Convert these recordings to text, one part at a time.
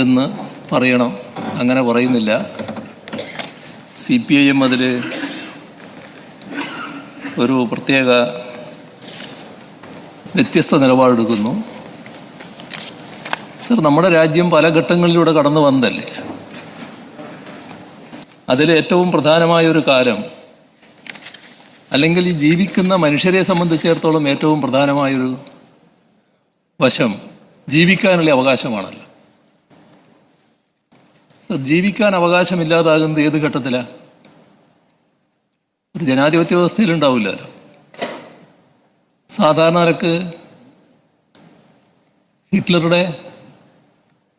എന്ന് പറയണം. അങ്ങനെ പറയുന്നില്ല. സി പി ഐ എം അതിൽ ഒരു പ്രത്യേക വ്യത്യസ്ത നിലപാടെടുക്കുന്നു. സർ നമ്മുടെ രാജ്യം പല ഘട്ടങ്ങളിലൂടെ കടന്നു വന്നതല്ലേ? അതിൽ ഏറ്റവും പ്രധാനമായ ഒരു കാലം അല്ലെങ്കിൽ ഈ ജീവിക്കുന്ന മനുഷ്യരെ സംബന്ധിച്ചിടത്തോളം ഏറ്റവും പ്രധാനമായൊരു വശം ജീവിക്കാനുള്ള അവകാശമാണല്ലോ. ജീവിക്കാൻ അവകാശമില്ലാതാകുന്നത് ഏത് ഘട്ടത്തിലാണ് ഒരു ജനാധിപത്യ വ്യവസ്ഥയിൽ ഉണ്ടാവില്ലല്ലോ ഹിറ്റ്ലറുടെ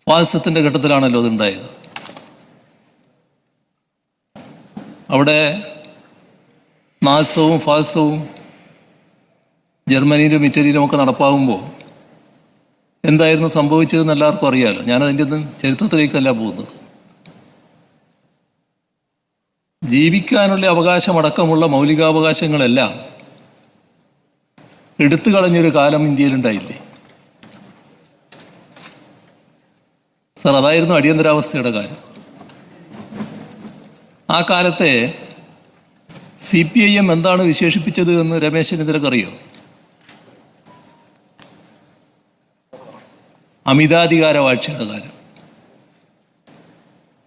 ഫാസിസത്തിന്റെ ഘട്ടത്തിലാണല്ലോ അതുണ്ടായത്. അവിടെ നാസവും ഫാസവും ജർമ്മനിയിലും ഇറ്റലിയിലും ഒക്കെ നടപ്പാകുമ്പോൾ എന്തായിരുന്നു സംഭവിച്ചതെന്ന് എല്ലാവർക്കും അറിയാമല്ലോ ഞാനതിന്റെ ഒന്നും ചരിത്രത്തിലേക്കല്ല പോകുന്നത്. ജീവിക്കാനുള്ള അവകാശമടക്കമുള്ള മൗലികാവകാശങ്ങളെല്ലാം എടുത്തു കളഞ്ഞൊരു കാലം ഇന്ത്യയിലുണ്ടായില്ലേ? സർ അതായിരുന്നു അടിയന്തരാവസ്ഥയുടെ കാലം. ആ കാലത്തെ സി പി ഐ എം എന്താണ് വിശേഷിപ്പിച്ചത് എന്ന് രമേശ് ചെന്നിത്തലക്കറിയോ അമിതാധികാര വാഴ്ചയുടെ കാലം.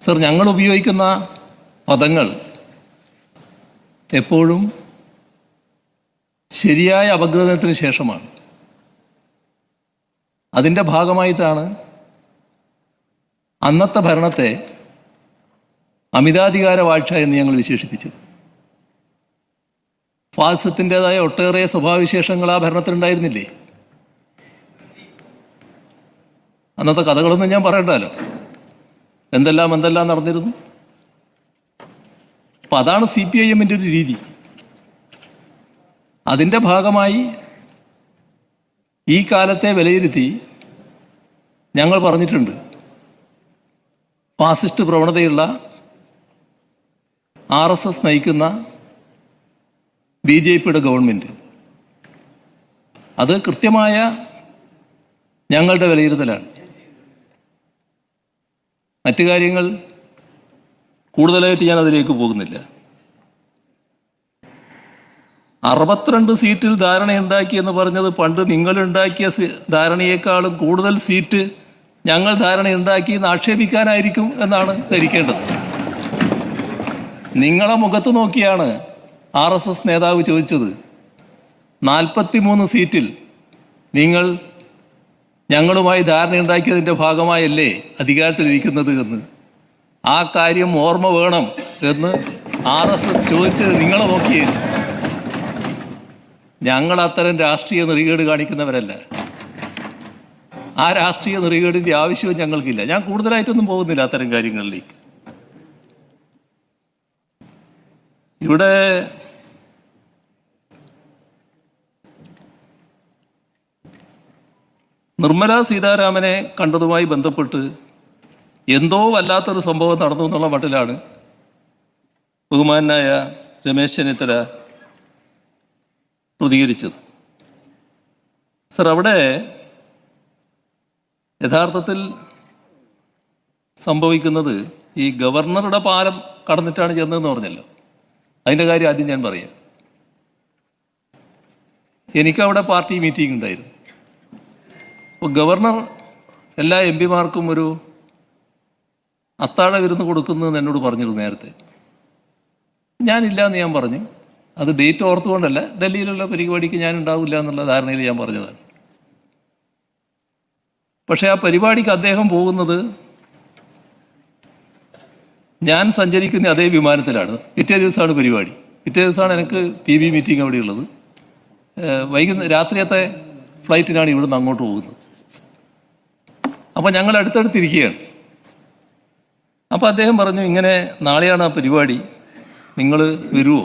സർ ഞങ്ങൾ ഉപയോഗിക്കുന്ന പദങ്ങൾ എപ്പോഴും ശരിയായ അപഗ്രഥനത്തിന് ശേഷമാണ്. അതിന്റെ ഭാഗമായിട്ടാണ് അന്നത്തെ ഭരണത്തെ അമിതാധികാര വാഴ്ച എന്ന് ഞങ്ങൾ വിശേഷിപ്പിച്ചത്. ഫാസിസത്തിന്റെതായ ഒട്ടേറെ സ്വഭാവവിശേഷങ്ങൾ ആ ഭരണത്തിലുണ്ടായിരുന്നില്ലേ? അന്നത്തെ കഥകളൊന്നും ഞാൻ പറയണ്ടല്ലോ. എന്തെല്ലാം എന്തെല്ലാം നടന്നിരുന്നു? അപ്പം അതാണ് സി പി ഐ എമ്മിന്റെ ഒരു രീതി. അതിന്റെ ഭാഗമായി ഈ കാലത്തെ വിലയിരുത്തി ഞങ്ങൾ പറഞ്ഞിട്ടുണ്ട് ഫാസിസ്റ്റ് പ്രവണതയുള്ള ആർ എസ് എസ് നയിക്കുന്ന ബി ജെ പിയുടെ ഗവൺമെന്റ് അത് കൃത്യമായ ഞങ്ങളുടെ വിലയിരുത്തലാണ്. മറ്റു കാര്യങ്ങൾ കൂടുതലായിട്ട് ഞാൻ അതിലേക്ക് പോകുന്നില്ല. അറുപത്തിരണ്ട് സീറ്റിൽ ധാരണയുണ്ടാക്കി എന്ന് പറഞ്ഞത് പണ്ട് നിങ്ങളുണ്ടാക്കിയ ധാരണയേക്കാളും കൂടുതൽ സീറ്റ് ഞങ്ങൾ ധാരണയുണ്ടാക്കി എന്ന് ആക്ഷേപിക്കാനായിരിക്കും എന്നാണ് ധരിക്കേണ്ടത്. നിങ്ങളെ മുഖത്ത് നോക്കിയാണ് ആർ എസ് എസ് നേതാവ് ചോദിച്ചത്. നാൽപ്പത്തി മൂന്ന് സീറ്റിൽ നിങ്ങൾ ഞങ്ങളുമായി ധാരണയുണ്ടാക്കിയതിന്റെ ഭാഗമായല്ലേ അധികാരത്തിലിരിക്കുന്നത് എന്ന്. ആ കാര്യം ഓർമ്മ വേണം എന്ന് ആർ എസ് എസ് ചോദിച്ചത് നിങ്ങൾ നോക്കിയേ ഞങ്ങൾ അത്തരം രാഷ്ട്രീയ നെറികേട് കാണിക്കുന്നവരല്ല. ആ രാഷ്ട്രീയ നെറികേടിന്റെ ആവശ്യവും ഞങ്ങൾക്കില്ല. ഞാൻ കൂടുതലായിട്ടൊന്നും പോകുന്നില്ല അത്തരം കാര്യങ്ങളിലേക്ക്. ഇവിടെ നിർമ്മലാ സീതാരാമനെ കണ്ടതുമായി ബന്ധപ്പെട്ട് എന്തോ വല്ലാത്തൊരു സംഭവം നടന്നു എന്നുള്ള മട്ടിലാണ് ബഹുമാനായ രമേശ് ചെന്നിത്തല പ്രതികരിച്ചത്. സർ അവിടെ യഥാർത്ഥത്തിൽ സംഭവിക്കുന്നത് ഈ ഗവർണറുടെ പാലം കടന്നിട്ടാണ് ചെന്നതെന്ന് പറഞ്ഞല്ലോ. അതിന്റെ കാര്യം ആദ്യം ഞാൻ പറയാം. എനിക്കവിടെ പാർട്ടി മീറ്റിംഗ് ഉണ്ടായിരുന്നു. അപ്പോൾ ഗവർണർ എല്ലാ എം പിമാർക്കും ഒരു അത്താഴ വിരുന്ന് കൊടുക്കുന്നതെന്ന് എന്നോട് പറഞ്ഞിരുന്നു നേരത്തെ. ഞാനില്ല എന്ന് ഞാൻ പറഞ്ഞു. അത് ഡേറ്റ് ഓർത്തുകൊണ്ടല്ല ഡൽഹിയിലുള്ള പരിപാടിക്ക് ഞാൻ ഉണ്ടാവില്ല എന്നുള്ള ധാരണയിൽ ഞാൻ പറഞ്ഞതാണ്. പക്ഷേ ആ പരിപാടിക്ക് അദ്ദേഹം പോകുന്നത് ഞാൻ സഞ്ചരിക്കുന്ന അതേ വിമാനത്തിലാണ്. പിറ്റേ ദിവസമാണ് പരിപാടി. പിറ്റേ ദിവസമാണ് എനിക്ക് പി ബി മീറ്റിംഗ് അവിടെയുള്ളത്. വൈകുന്നേരം വൈകുന്ന രാത്രിയത്തെ ഫ്ലൈറ്റിനാണ് ഇവിടുന്ന് അങ്ങോട്ട് പോകുന്നത്. അപ്പോൾ ഞങ്ങൾ അടുത്തടുത്തിരിക്കുകയാണ്. അപ്പോൾ അദ്ദേഹം പറഞ്ഞു ഇങ്ങനെ നാളെയാണ് ആ പരിപാടി. നിങ്ങൾ വരുമോ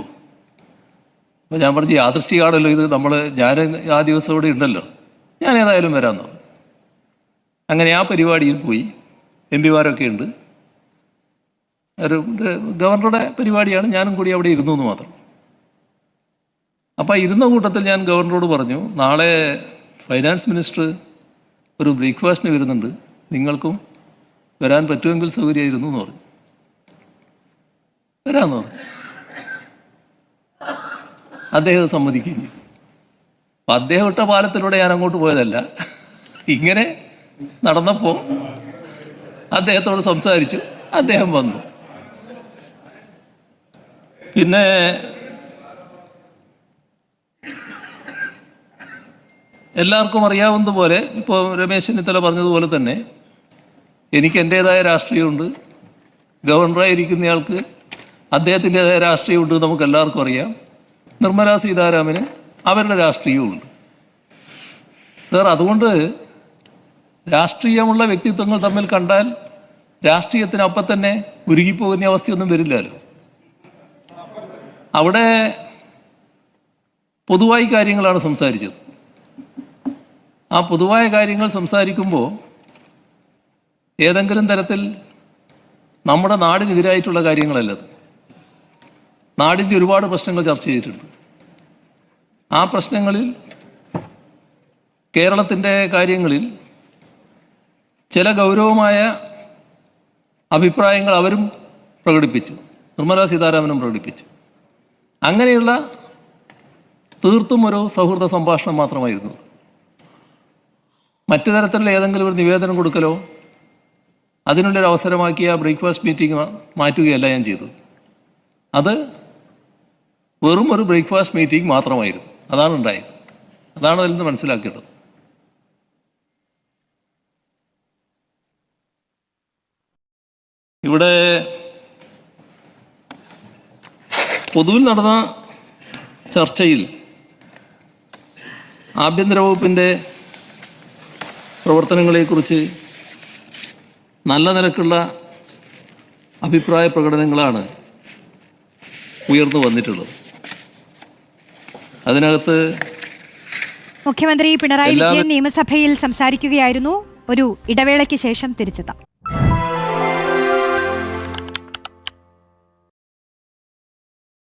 അപ്പോൾ ഞാൻ പറഞ്ഞു യാദൃഷ്ടികാണല്ലോ ഇത്. നമ്മൾ ഞാൻ ആ ദിവസം ഇവിടെ ഉണ്ടല്ലോ. ഞാൻ ഏതായാലും വരാമെന്ന് പറഞ്ഞു. അങ്ങനെ ആ പരിപാടിയിൽ പോയി. എം പിമാരൊക്കെ ഉണ്ട്. ഒരു ഗവർണറുടെ പരിപാടിയാണ്. ഞാനും കൂടി അവിടെ ഇരുന്നു എന്ന് മാത്രം. അപ്പോൾ ഇരുന്ന കൂട്ടത്തിൽ ഞാൻ ഗവർണറോട് പറഞ്ഞു നാളെ ഫൈനാൻസ് മിനിസ്റ്റർ ഒരു ബ്രേക്ക്ഫാസ്റ്റിന് വരുന്നുണ്ട്. നിങ്ങൾക്കും വരാൻ പറ്റുമെങ്കിൽ സൗകര്യമായിരുന്നു എന്ന് പറഞ്ഞു. വരാമെന്ന് പറഞ്ഞു. അദ്ദേഹം സമ്മതിക്കുകയും ചെയ്തു. അപ്പം അദ്ദേഹം ഇട്ട പാലത്തിലൂടെ ഞാൻ അങ്ങോട്ട് പോയതല്ല. ഇങ്ങനെ നടന്നപ്പോൾ അദ്ദേഹത്തോട് സംസാരിച്ചു. അദ്ദേഹം വന്നു. പിന്നെ എല്ലാവർക്കും അറിയാവുന്നതുപോലെ ഇപ്പോൾ രമേശ് ചെന്നിത്തല പറഞ്ഞതുപോലെ തന്നെ എനിക്ക് എന്റേതായ രാഷ്ട്രീയമുണ്ട്. ഗവർണറായിരിക്കുന്നയാൾക്ക് അദ്ദേഹത്തിന്റെതായ രാഷ്ട്രീയമുണ്ട് നമുക്ക് എല്ലാവർക്കും അറിയാം. നിർമ്മലാ സീതാരാമന് അവരുടെ രാഷ്ട്രീയവുമുണ്ട്. സർ അതുകൊണ്ട് രാഷ്ട്രീയമുള്ള വ്യക്തിത്വങ്ങൾ തമ്മിൽ കണ്ടാൽ രാഷ്ട്രീയത്തിന് അപ്പം തന്നെ ഉരുകിപ്പോകുന്ന അവസ്ഥയൊന്നും വരില്ലല്ലോ. അവിടെ പൊതുവായി കാര്യങ്ങളാണ് സംസാരിച്ചത്. ആ പൊതുവായ കാര്യങ്ങൾ സംസാരിക്കുമ്പോൾ ഏതെങ്കിലും തരത്തിൽ നമ്മുടെ നാടിനെതിരായിട്ടുള്ള കാര്യങ്ങളല്ല അത്? നാടിന്റെ ഒരുപാട് പ്രശ്നങ്ങൾ ചർച്ച ചെയ്തിട്ടുണ്ട്. ആ പ്രശ്നങ്ങളിൽ കേരളത്തിന്റെ കാര്യങ്ങളിൽ ചില ഗൗരവമായ അഭിപ്രായങ്ങൾ അവരും പ്രകടിപ്പിച്ചു. നിർമ്മലാ സീതാരാമനും പ്രകടിപ്പിച്ചു. അങ്ങനെയുള്ള തീർത്തും ഒരു സൗഹൃദ സംഭാഷണം മാത്രമായിരുന്നു. മറ്റു തരത്തിലുള്ള ഏതെങ്കിലും ഒരു നിവേദനം കൊടുക്കലോ അതിനുള്ളൊരു അവസരമാക്കിയ ബ്രേക്ക്ഫാസ്റ്റ് മീറ്റിംഗ് മാറ്റുകയല്ല ഞാൻ ചെയ്തത്. അത് വെറും ഒരു ബ്രേക്ക്ഫാസ്റ്റ് മീറ്റിംഗ് മാത്രമായിരുന്നു. അതാണ് ഉണ്ടായത്. അതാണ് അതിൽ നിന്ന് മനസ്സിലാക്കേണ്ടത്. ഇവിടെ പൊതുവിൽ നടന്ന ചർച്ചയിൽ ആഭ്യന്തര വകുപ്പിന്റെ പ്രവർത്തനങ്ങളെക്കുറിച്ച് നല്ല നിലക്കുള്ള അഭിപ്രായ പ്രകടനങ്ങളാണ് ഉയർന്നു വന്നിട്ടുള്ളത്. അതിനകത്ത് മുഖ്യമന്ത്രി പിണറായി വിജയൻ നിയമസഭയിൽ സംസാരിക്കുകയായിരുന്നു. ഒരു ഇടവേളയ്ക്ക് ശേഷം തിരിച്ചെത്താം.